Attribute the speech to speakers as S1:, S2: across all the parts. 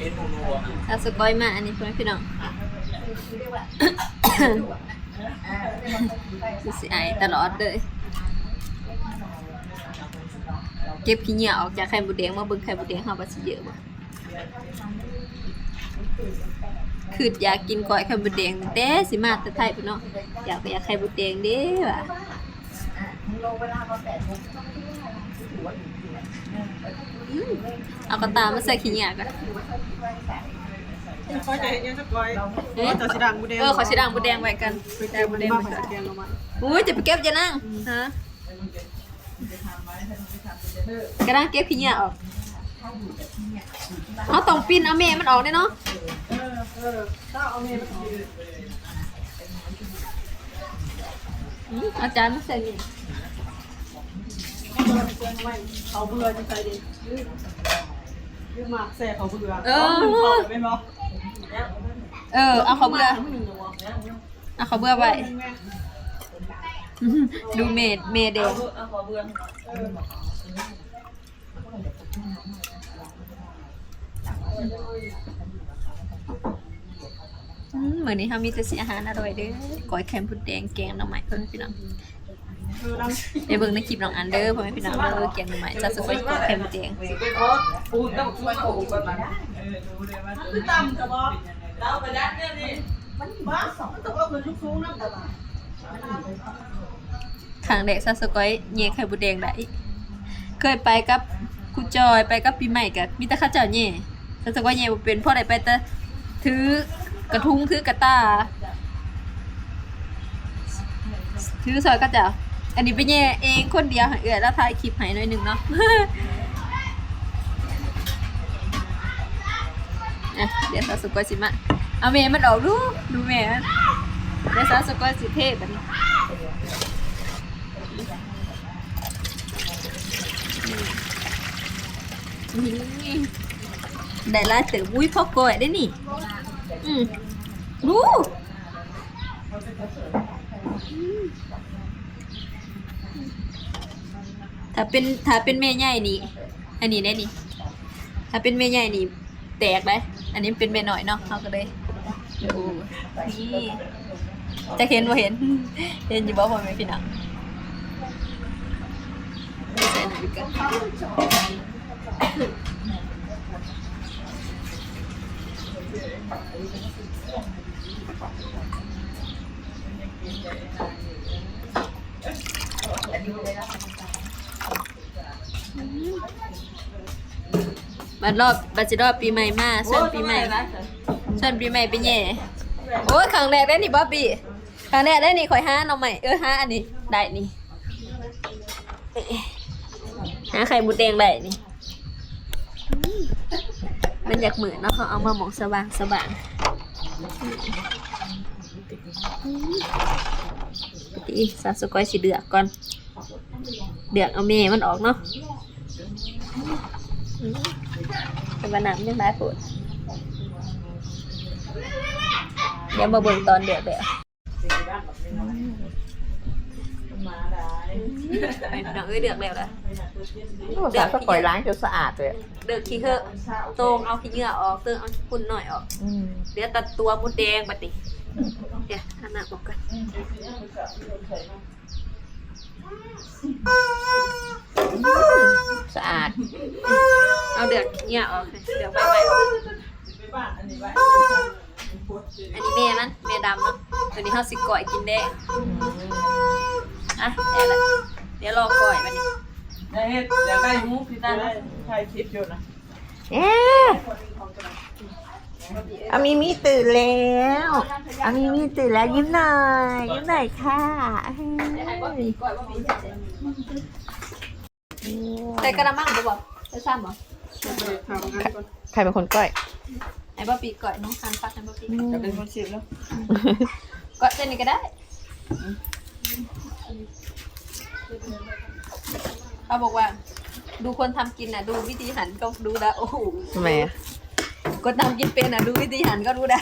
S1: เอ็นนูนูอะ
S2: เอาสกอยมาอันนี้พ่อแม่พี่น้องสิสิไอตลอดเลยเก็บขี้เหนียวออกจากไข่บุแดงมาเบิ่งไข่บุแดงเฮาบ่สิเยอะบ่คืออยากกินก้อยไข่บุแดงแต่สิมาแต่ไทยพุ่นเนาะอยากอยากไข่บุแดงเด้ว่ะอืม เอากระตามาใส่ขี้เหนียวก่อน
S3: คอยจะเห็นยังสักก้อย
S2: เอ๊ะ
S3: ต่อสีดังบูเดง
S2: เออขอชิดังบุแดงไว้กัน
S3: ไปเจอบูเดงมาใส่แกงลงมา
S2: อุ้ยจะไปเก็บจะนั่งฮะกระด้างเก็บขี้เหนียวออกเอาต้องปีนเอาเมมันออกได้เนาะ
S3: เออเออถ้าเอาเมย์มาถือ
S2: อืมอาจารย์มาใส่นี่
S3: เบื่อ เอไม่เขาเบื่อจะใส่ดิยืมมาแซ่เขาเบื่อเขาไม่บอก
S2: เออ เอาเขาเบื่อเอาเขาเบื่อไว้อื้อหือดูเมดเมดเดงอืมมื้อนี้เฮามีแต่สิอาหารอร่อยเด้อก้อยแคมบุแดงแกงหน่อไม้เพิ่นพี่น้อง
S3: คือลัง
S2: ไปเบิ่งในคลิปน้องอันเดอร์พ่อแม่พี่น้องเด้อเกียงใหม่จะสุกไปกดเค็มเจียง
S1: ไปโพสปูต้องช่วยปูกันมาเออดูเลยว่า
S3: คือต่ำกระบอก
S1: เราไปดัดเนี่ยนี่
S3: มันบ้าสองมันต้องเอาเงินสูงๆนั่นแต่ละ
S2: ครั้งแรกซาสกอยเย่ไข่บุแดงได้เคยไปกับครูจอยไปกับปีใหม่กับมีแต่ข้าวเจ้าเย่ซาสกอยเย่บ่เป็นพ่อได้ไปแต่ถือกระทุ้งถือกระตาถือซอยก็เจ้า อันนี้ไปเย่เองคนเดียวให้เอื้อแล้วถ่ายคลิปให้หน่อยหนึงเนาะเดี๋ยวซาสุกอสิมาเอาเมย์มันออกดูดูเมย์เดี๋ยวซาสุกอสิเทแบบนี้ได้ลายเต๋อวุ้ยพ่อกอยได้นี่อืมดูอืม ถ้าเป็นถ้าเป็นแม่ใหญ่นี่ อันนี้ได้นี่ ถ้าเป็นแม่ใหญ่นี่ แตกได้อันนี้เป็นแม่หน่อยเนาะเขาก็เลยดูนี่จะเห็นว่าเห็น เห็นอยู่บ่พ่อแม่พี่น้องใส่หน่อยดีกัน บัดรอบบัดจิรอบปีใหม่มาส่วนปีใหม่ส่วนปีใหม่เป็นแย่โอ้ยครั้งแรกได้นี่บ๊อบบี้ครั้งแรกได้นี่ข่อยห้าน้องใหม่เออห้าอันนี้ได้นี่หาไข่บุดแดงได้นี่มันอยากเหมือนเนาะเขาเอามาหมองสว่างสว่างอืมปกติสาวสกอยสิเดือกก่อน เดือกเอาเมมันออกเนาะ เป็นวันน้ำยังได้ปวดเดี๋ยวมาเบิ่งตอนเดือดเดี๋ยวไอ้น้องเอ้ยเดือดแล้วนะ
S4: ภาษาสปล่อยล้างจนสะอาดเลย
S2: เดือดขี้เหอะโตงเอาขี้เหงื่อออกเติมเอาฝุ่นหน่อยออกเดี๋ยวตัดตัวมดแดงบัดนี้เดี๋ยวอันนั้นบอกกัน
S4: สะอาด
S2: เอาเดือดขี้เหงื่อออกเดี๋ยวไปไปออกอันนี้แม่มันแม่ดำเนาะตัวนี้เขาสิก่อยกินได้อะได้ละเดี๋ยวรอก่อยบัดนี้
S1: ได้เฮ็ดอยากได้มุกพี่ตาได้ถ่ายคลิปอยู่นะ
S4: เอ๊ะ อามีมีตื่นแล้วอามีมีตื่นแล้วยิ้มหน่อยยิ้มหน่อยค่ะ
S2: ใส่กระมังบ่บอกใส่ซ้ำบ่
S3: ทำงานก่อน
S4: ใครเป็นคนก้อย
S2: ไอ้บ่ปีก่อยน้องคันปักให้บ่ปี
S1: จะเป็นคนชิมแล้ว
S2: ก็เส้นนี้ก็ได้เขาบอกว่า ดูคนทำกินน่ะ ดูวิธีหันก็ดูได้โอ้โห
S4: ทำไม อะ
S2: คนทำกินเป็นน่ะดูวิธีหันก็รู้ได้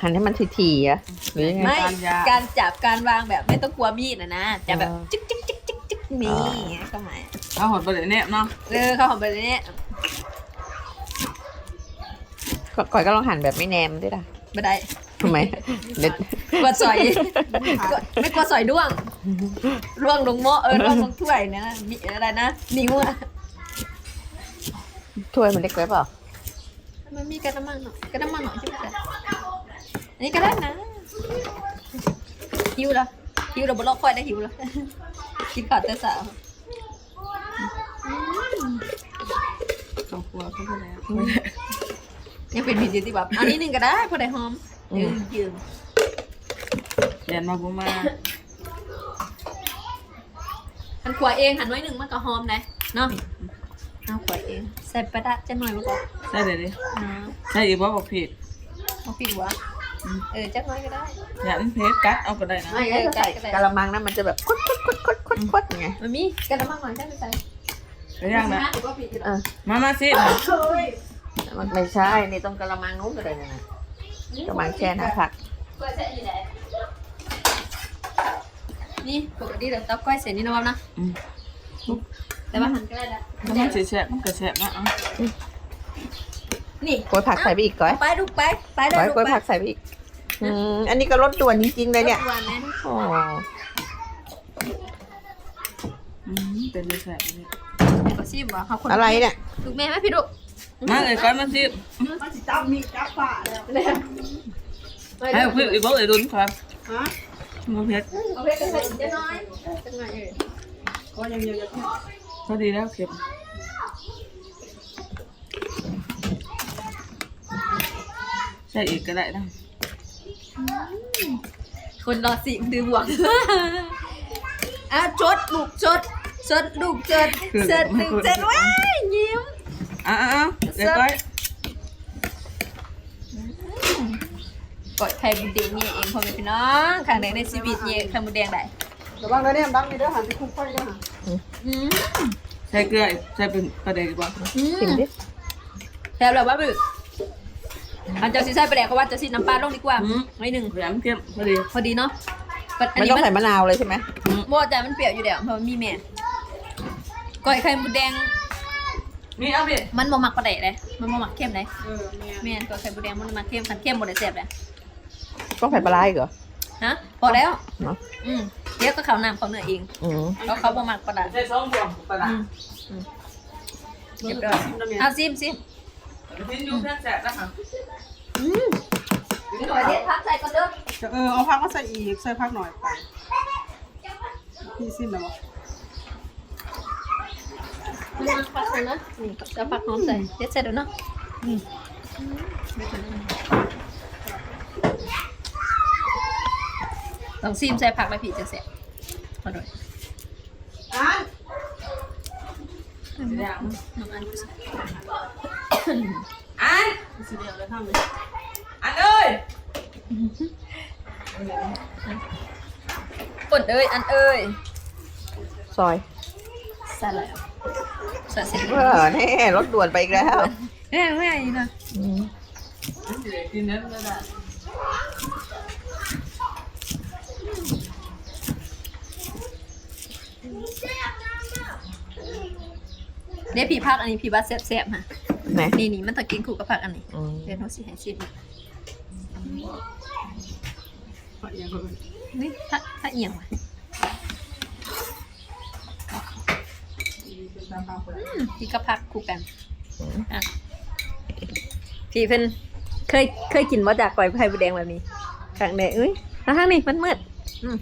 S4: หันให้มันทีๆอะหรือยังไง
S2: ไม่การจับการวางแบบไม่ต้องกลัวมีดนะนะจะแบบ
S4: อ๋อ
S2: จิ๊กจิ๊กจิ๊กจิ๊กจิ๊กมีเข้ามา
S1: เอาหอดไปเลยเนี่ยเนาะ
S2: เออเขาหอมไปเลยเนี่ย
S4: ก็ก่อยก็ลองหั่นแบบไม่แนมด้วยล่ะ
S2: ไม่ได้
S4: ทำไมเด็ด
S2: กลัวสอยกลัวไม่กลัวสอยด้วงร่วงลงหม้อเออร่วงลงถ้วยนะมีอะไรนะนิ้วอะ
S4: ถ้วยมันเล็กไว้เปล่า
S2: มันมีกระมังหน่อยกระมังหน่อยใช่ไหมจ๊ะอันนี้ก็ได้นะหิวแล้วหิวเราบนโลกค่อยได้หิวแล้วกินข้าวแต่สาว
S3: สองครัวเขาไปแล้ว
S2: ยังเป็นผีที่แบบอันนี้หนึ่งก็ได้พอได้หอมยืมยืม
S1: เรียนมาบุมา
S2: หันขวาเองหันไว้หนึ่งมันก็หอมนะเนาะ เอาขวาเองใส่ประดับจะหน่อยมาก่อน
S1: ใช่เลยดิ
S2: อ่า
S1: ใช่อีกว่าบอกผิด
S2: เอาผิดวะเออจักหน้อยก็ได้
S1: อย่าอันเพชรกัดเอาก็ได้นะ
S2: ไม่
S4: ไอ้ใส่กะละมังนั้นมันจะแบบคดคดคดคดคดคดไง
S2: มันมีกระมังหน่อยใช่ไหมใส่
S1: ไปย่างนะ
S2: หรือว่าผิด
S4: อะ
S1: มามาสิ
S4: มันไม่ใช่นี่ต้องกะละมังนู้นก็ได้นะกะละมังแช่น้ำผัก
S2: ก้อยเสร็จนี่แหละนี่ปกติเราตับก้อยเสร็จนี่นะวะนะ
S1: อืม
S2: แต่ว่าหันก็ได้ละ
S1: ถ้ามันสีแฉะมันก็แฉะนะเอา
S2: นี่
S4: กล้วยผักใส่ไปอีกก้อย
S2: ไปดูไปไปได้
S4: ก้อย
S2: ดู
S4: กล้วย
S2: ไป
S4: ผักใส่ไปอีกอืมอันนี้ก็รสด่วนจริงๆเลยเนี่ย
S2: วันนั้น
S4: โอ้
S1: อืมเป็นสีแฉะนี่
S2: ก็ชิมวะเขาคน
S4: อะไรเนี่ย
S2: ลูกแม่ไหมพี่ดุ
S1: มาเลยก้อนมาสิ
S3: มันสิจับมีจับฝ่าแล้ว
S1: ให้เอาพี่อีกบอกเลยดุนครับ
S3: ฮะ
S1: มาเพชร
S2: เอาไปกันใส่จะน้อยจะน้อยเออ
S3: ก็ยังเยอะ
S1: พอดีแล้วเข็มใช่อีกก็ได้นะ
S2: คนรอสิดื้อหวงอะจดลูกจดจดลูกจดจดลูกจดว้ายยิ้ม
S1: อะอะอะเดี๋ยวก้อย
S2: กดไข่บุญแดงเนี่ยเองพ่อแม่พี่น้องครั้งแรกในชีวิตเนี่ยไข่บุญแดงได้
S3: ระวังนะเนี่ยดังนี่เด้อหันไปคุ้มไฟเด้อหัน
S2: อืม
S1: ใส่เกลืออีกใส่เป็นประเดี๋ยวดีกว่า
S2: อื
S4: ชิม
S2: ม
S4: ดิ
S2: แซ่บแล้วว่าบึกอันเจ้าสิใส่ไปแดกก็ว่าจะสิน้ำปลาลงดีกว่าไว้หนึ่ง
S1: แหลมเข้มพอดี
S2: พอดีเนาะปัดอัน
S4: ไม่
S2: นี้
S4: ต้อง
S2: มัน
S4: ใส่มะนาวเลยใช่ไหม
S2: โม่แต่มันเปรี้ยวอยู่แล้วเพราะมันมีแม่ก้อยไข่บุญแดง
S1: มีเอาดิ
S2: มันบ่มักปลาแดกเลยมันบ่มักเข้มเลย
S3: เออแม่
S2: แม่นก้อยไข่บุญแดงมันมักเข้มคันเข้มบ่ได้แซ่บเลย
S4: ต้องใส่ปลาร้าอีกเหรอ
S2: ฮะพอแล้ว
S4: เนาะ
S2: อืม เดี๋ยวก็เขาน้ำเขาเนื้อเอง
S4: อืม
S2: เพราะเขาบ่มักปลาแดก
S1: ใส่สองบวงปลา
S2: อืมอืมเรียบร้อยเอาซิมซิม
S1: พิ้นยูแค่แสบนะคะ
S2: อืมขอเด็ดพักใส่ก่อนเด้อ
S3: เออเอาพักมาใส่อีกใส่พักหน่อยไปพี่ซิมแล้วบ่
S2: มาพักใส่นะนี่จะพักหอมใส่เด็ดใส่เดี๋ยวเนาะอืม ต้องซิมใส่ผักแล้วผีจะแซ่บขอหน่อย
S3: อ่าน
S1: อย่าง
S2: น้ำอันกูใส่
S1: อัน
S3: สิเดียวเลยทำเลย
S1: อันเอ้ย
S2: กดเอ้ยอันเอ้ย
S4: ซอย
S2: ใส่แล้วใส่เสร็จ
S4: เออแน่รสด่วนไปอีกแล้ว
S2: เอ้ยไม่อีนะ
S4: อืม
S1: กินเนื้อไม่ได้
S2: เดี๋ยวผีพักอันนี้ผีบัสแซ่บๆฮะ
S4: ไหน
S2: นี่นี่มันต้องกินคู่กับผักอันนี้
S4: อืม
S2: เดี๋ยวเขาสิให้ชิม
S3: ขออย่างคน
S2: นี่ถ้าถ้าเอียงว่ะ
S3: เป็นตามข้าวเปลือก
S2: อืมพี่ก็พักคู่กันอะพี่เพิ่นเคยเคยกินมาจากก่อยไผ่แดงแบบนี้ครั้งแรกเอ้ยมาทางนี้มันมืดอืม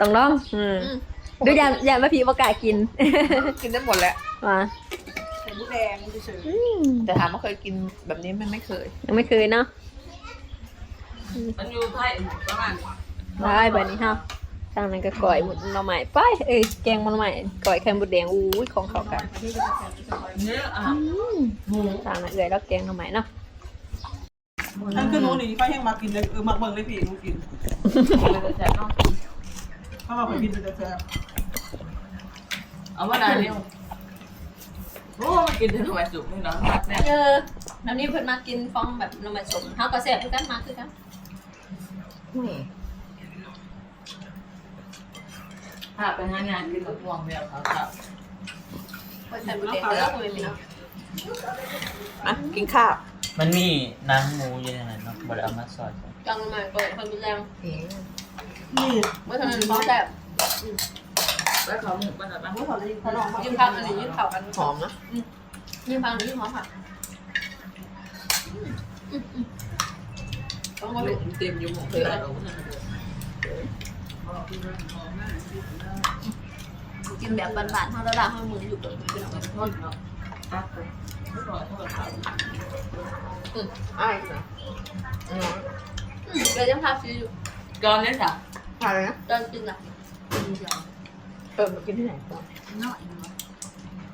S2: ต้องลองอืม ดูอย่างอย่างว่าพี่บ่กล้ากิน
S4: กินได้หมดแล้ว
S2: มา
S3: ใส่หมูแดงเฉย
S2: อืม
S4: แต่ถามว่าเคยกินแบบนี้มันไม่เคย
S2: ยังไม่เคยเนาะ
S1: มันอยู่ไทยประมาณ
S2: ได้แบบนี้เฮาทางนั้นก็ก่อยหมดหน่อไม้ไปเอ้ยแกงมันหน่อไม้ก่อยไข่มดแดงอู้ยของเขากัน
S3: ๆที่จะใส่ใส่
S1: เนื้ออะ
S2: หมูทางนั้นเอ้ยแล้วแกงหน่อไม้เนาะ
S3: ท่านคือหนูนี่เขายังมากินเลยเออมาเบิ่งเลยพี่หนูกิน ถ้ามาไปกินเป็นแซ่บ
S1: เอามาได้เร็วโอ้มันกินทำไมสุกนี่เนาะหักแน่
S2: เออน้ำนี้เพิ่นมากินฟองแบบหน่อไม้สมเฮาก็แซ่บคือกันมาคือกัน
S1: ถ้าไปหางานกินกับพวงเดียวเขาครับ
S2: ก่อยไข่มดแดงเด้อคุณพี่น้อง
S4: อะกินข้าว
S5: มันมีหนังหมูอยู่ในนั้นเนาะบ่ได้เอามาซอยกัน
S2: กลางใหม่ก่อนคนดูแรง
S3: นี่
S2: เมื่อทำนั้นเขาแบบ
S1: แล้วเขาหมูกันแบบว่า
S3: เมื่อก่อนเราเขาลองมา
S2: ยืมพักอันนี้ยืมเข่ากัน
S4: หอมนะ
S2: ยืมพักอันนี้ยืมหอมค่ะต้องมาดู
S1: เต็มอยู่หมดเลยเรา
S2: กินแบบบานๆเท่าระดับห้าหมื่นอยู่กับเป็นเอาไปทอด
S1: ตักไปไม่รอเท่าไหร่
S4: อ้ายนะอืม
S2: เลยยังพาซื้ออยู่
S1: ก่อนนี้จ้ะ
S4: ทานเลยนะ
S2: ตอนกินอะ
S4: เออมากินที่ไหนก่อน
S1: น้อย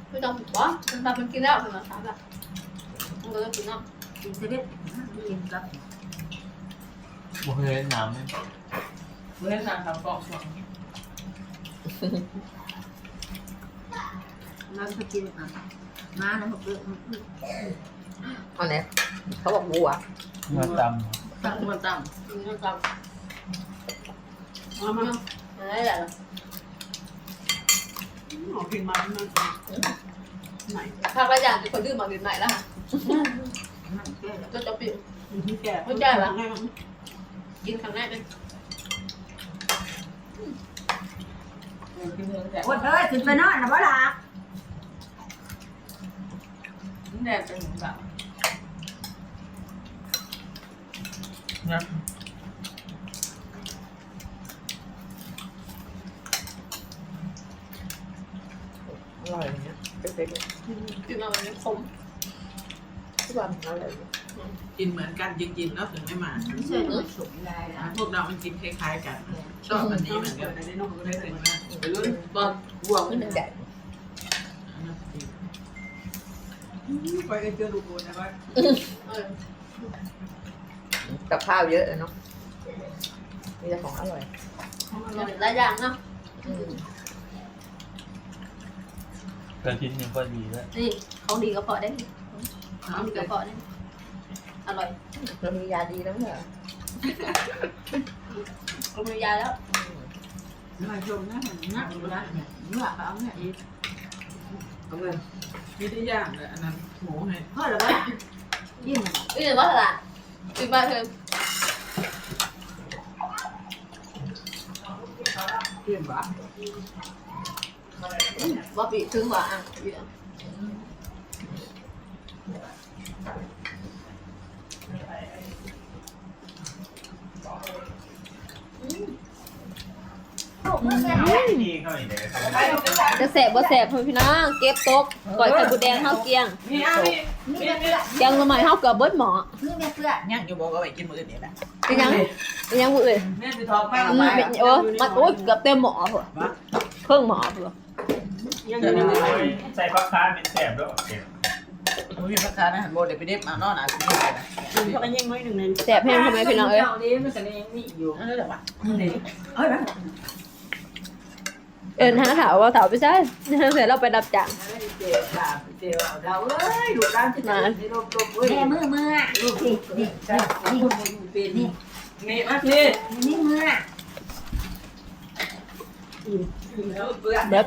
S2: ไม่ต้องผิดว่ามันตาเป็นกินแล้วเป็นมาสามแบบมันก็ต้องกินน้ำ
S1: กินเสร็จกินกับ
S5: บ่เคยเล่นน้ำเลย
S1: เมื่อสั่งทำกล่องสองเราจะกินอะมาแล้วเขาเลือก
S4: เอาเนี่ยเขาบอกวัว
S5: เมื่อต
S1: ตั้งมันตั้ง
S2: กินน้ำ ตาล
S3: เอามา
S2: อะไรแหละ
S3: หอมกินมาแล้วมันไหน
S2: ถ้าว่าอย่างจะคนดื้อมาดื่มใหม่แล้วค่ะ
S1: นั่นแก่
S2: ก็จะปิด
S3: ที่แก่
S2: กินครั้งแรกเลย
S1: กินเนื้อแก่
S6: อดเลยขึ้นไปนอนนะบ่ล่ะ
S1: แดดเป็นหมูแบบำ
S5: นะ
S4: ร่อยอย่างเงี้ยเป็นเป็น
S2: กินมามันคม
S4: ทุกวันอร่อย
S7: กินเหมือนกันจริงๆแล้วถึงไม่มา
S1: ไม่ใช่ตัวสุกได้นะ
S7: พวกเรามันกินคล้ายๆกัน ชอบอันนี้เหมือนกัน
S3: ในนอกก็
S7: ไม่
S3: ได้
S7: เค
S3: เลยย
S7: มา
S1: รุ่นบอลบวก
S4: ขึ้นใหญ่
S3: ไปเจอลูกโบนะว่า
S2: เออ
S4: กับข้าวเยอะเลยเนาะมีแต่ของอร่อย
S2: มันเป็นหลายอย่างเนาะ
S4: อืม
S5: กระทินยังก็ดีด้วย
S2: นี่ของดีกระเพาะได้นี่ของดีกระเพาะได้อร่อย
S4: เรามียาดีแล้วเหรอ
S2: ก็มียาแล้ว
S7: มาชมนะเห็นนะ
S1: ดูนะเมื่อเขาเนี่ยอีก
S7: เอาเลยมีได้ย่างเลยอันนั้นหมูให้
S1: พ่อหรือว่ายิ่ง
S2: เอ้ยว่าอะไรกินมาเถอะ
S7: เทียมบ้า
S2: ว่าปีถึงว่าอะ
S5: ดีเข้าอีกเลย
S2: จะแสบบ่แสบพี่น้องเก็บตกก่อยไข่บุแดงเฮาเกียง
S7: มีอะมี
S1: นี่เป็นเพื่อน
S2: เกียงละไม้เฮาเกือบเบิดหมอ
S1: นี่เป็นเพื่อน
S7: ย่างอยู่บอกเอาไปกินมื้อนี้แหละ
S2: เป็นยังเป็นยังบ่เอ่ย
S1: แม่ไปทอกไป
S2: อืมเป็นโอ้มันโอ้ยเกือบเต็มหมอพุ่นเครื่องหมอพุ่น
S3: ยังอยู่ใน
S5: ใส่ปลาคาเป็นแสบด้วยเก็บ
S7: มีราคานะหันโบเดี๋ยวไปเด็ดมานอนอะกินได้นะ
S3: เพราะกันยังน้อยหนึ่งใน
S2: แสบแห้งทำไมพี่น้องเอ้ย
S1: เจ้านี้มันจะยังมีอยู่
S7: นั่นแหละว่ะ
S1: นี่เอ้ย
S2: เอิ้นหาถาวว่าถาวไปใช่เสร็จเราไปรับจ้าง
S1: เจ็บแบบเจ็บเราเอ้ยดูด้านที่ไหนที่ลบลบเอ้ย
S6: แม่มือมือลูกนี่นี่
S1: จ้าคนมันเป็นนี่นี่มาพี่
S6: นี่มือ
S7: เบื่อ
S2: เดี๋ย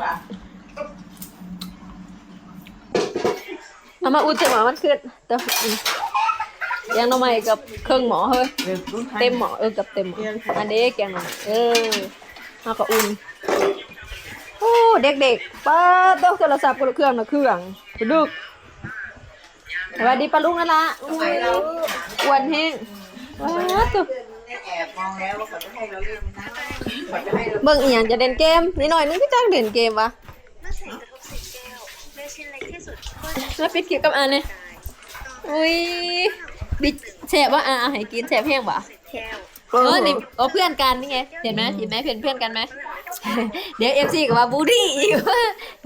S2: เอามาอุดจังหวะมันขึ้นแต่อืมแกงหน่อไม้กับเครื่องหมอเฮ้ยเต็มหมอเออกับเต็มหมออันนี้แกงหน่อไม้เออมาก็อุ่นโอ้เด็กๆป้าต้องโทรศัพท์คนละเครื่องนะเครื่องไปดึกสวัสดีป้าลุงนั่นละอุ้ยอ้วนแห้งว้าตัว
S7: แอบมองแล้วว่าเขาจะให้เราเล่นนะเขาจะให้เรา
S2: เบิ่งอีหยังจะเล่นเกมนิดหน่อยนึงก็จ้างเล่นเกมวะ
S8: ชิ้นเล็กที่สุดก็จะ
S2: แล้วปิดคลิปกับอันนี่อุ้ยบิแฉบว่าอะเอาให้กินแฉบแห้งบ่
S8: สิบแก้ว
S2: เออนี่โอ้เพื่อนกันนี่ไง เห็นไหมเห็นไหมเพื่อนเพื่อนกันไหม เดี๋ยวเอฟซีกับว่าบูดี้อีก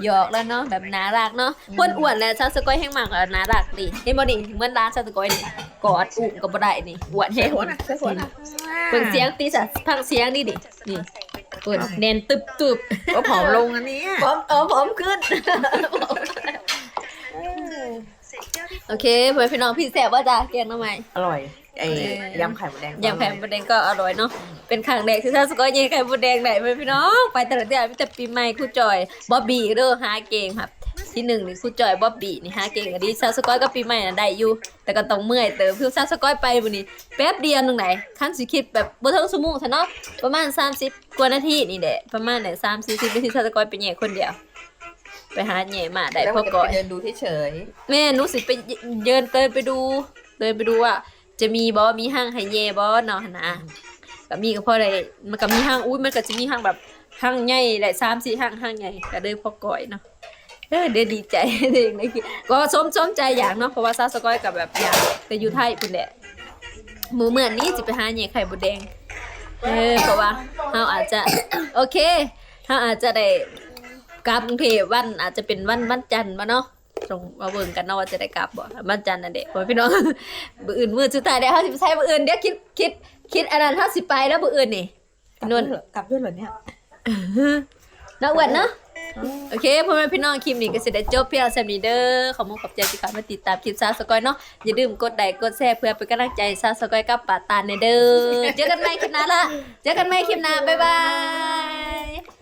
S2: หยอกแล้วเนาะแบบน่ารักเนาะคนอ้วนแล้วชาวสกอยแห้งมากแล้วน่ารักดิเห็นบ่นี่เหมือนร้านชาวสกอยนี่กอดอุ้มก็บ่ได้นี่อ้วนแห้งเบิ่งเสียงตีสัพังเสียงดิดินี่เปิดแน่นตึบตึบ
S4: ก็ผอมลงอันนี้
S2: พร้อมเออพร้อมขึ้น
S8: เศษแก้วที่
S2: โอเคเพื่อนพี่น้องพี่แสบว่าจ้าแกงหน้ำไม้
S4: อร่อยไอ้ยำไข่หมูแดง
S2: อย่างแผ่นประเด็นก็อร่อยเนาะ เป็นครั้งแรกที่ท่านสกอยยิงไข่มดแดงไหนเพื่อนพี่น้อง ไปแต่ละเดือนมีแต่ปีใหม่ครู่จอยบอบบี้เด้อหาเก่งครับ ที่หนึ่งนี่ครูจอยบ๊อบบี้นี่ฮะเก่งอะดีซาวสกอยก็ปีใหม่น่ะได้อยู่ แต่ก็ต้องเมื่อยเติมคือซาวสกอยไปบุนี้แป๊บเดียวนึงไหนคันสิคิดแบบบ่ถึงชั่วโมงซะเนาะประมาณ30กว่านาทีนี่แหละประมาณไหน30 40นาทีซาวสกอยไปแย่คนเดียว ไปหาแย่มาได้
S4: แล้ว
S2: พ
S4: มั
S2: อน
S4: จะ
S2: ก่อ
S4: ไป
S2: ย
S4: เดินดูเฉย
S2: แม่หนูสิไปเดินเดินไปดูเดินไปดูว่า จะมีบ่มีห้างไฮเย่บ่เนาะหั่นนะก็มีก็พอได้มันก็มีห้างอุ้ยมันก็จะมีห้างแบบห้างใหญ่หลาย3 4ห้างห้างใหญ่ก็เดินพอก่อยเนาะเออเดี๋ยวดีใจ เด้ได้คิดก็สมสมใจอย่างเนาะเพราะว่าซาสกอยกับแบบอยากไปอยู่ไทยพุ่นแหละมือเหมือนนี้สิไปหาแหน่ไข่บดแดง เออเพราะว่าเฮาอาจจะ โอเคเฮาอาจจะได้ กลับกรุงเทพวันอาจจะเป็นวันวันจันทร์บ่เนาะตรงมาเบิ่งกันเนาะว่าจะได้กลับบ่วันจันทร์นั่นเด้พ่อพี่น้องมื้ออื่นมื้อสุดท้ายเดี๋ยวเฮาสิไปใช้มื้ออื่นเดี๋ยวคิดคิดคิดอันนั้นเฮาสิไปแล้วมื้ออื่นนี่
S4: ๆ
S2: นวล
S4: กลับด้วยเหรอเนี่ย
S2: น้าอ้วนเนาะโอเคพ่อแม่พี่น้องคลิปนี้ก็สิได้จบเพียงเท่านี้เด้อขอบคุณขอบใจที่เข้ามาติดตามคลิปซาวสกอยเนาะอย่าลืมกดไลค์กดแชร์เพื่อเป็นกำลังใจซาวสกอยกับป่าตาลในเด้อเจอกันใหม่คลิปหน้าละเจอกันใหม่คลิปหน้าบ๊ายบาย